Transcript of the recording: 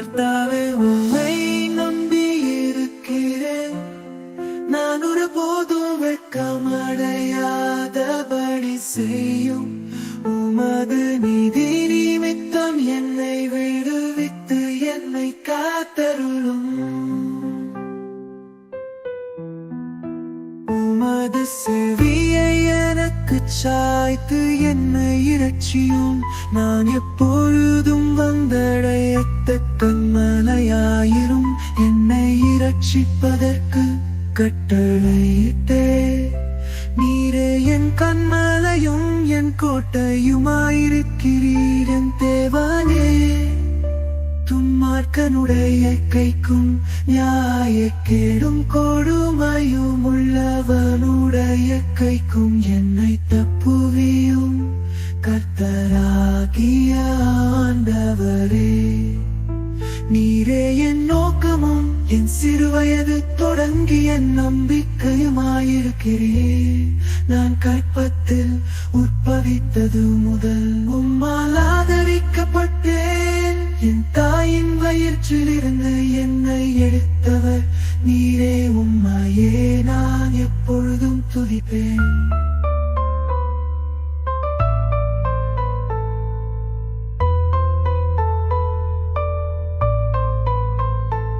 கர்த்தாவே உண்மை நம்பி இருக்கிறேன். நான் ஒரு போதும் வெட்கமடையாதபடி செய்யும். உமது நிதி நிமித்தம் என்னை விடுவித்து என்னை காத்தருளும். உமது செவியை எனக்கு சாய்த்து என்னை இறச்சியும் நான் எப்பொழுதும் வந்தட வந்தடையத்தக்க மலையாயிரும் என்னை இரட்சிப்பதற்கு கட்டளையிட்டே. நீரே என் கண்மலையும் என் கோட்டையுமாயிருக்கிறீர் என் தேவானே. துன்மார்க்கனுடைய கைக்கும் நியாயக்கேடும் கோடும். உள்ளவனுடைய கைக்கும் என்னை தப்புவியும் கர்த்தராகிய ஆண்டவரே. நீரே என் நோக்கமும் என் சிறுவயது தொடங்கி என் நம்பிக்கையுமாயிருக்கிறேன் நான் கற்பத்தில் உற்பவித்தது முதல் உம்மால் ஆதரிக்கப்பட்டேன். என் தாயின் வயிற்றிலிருந்து என்னை எடுத்தவர் நீ tulipe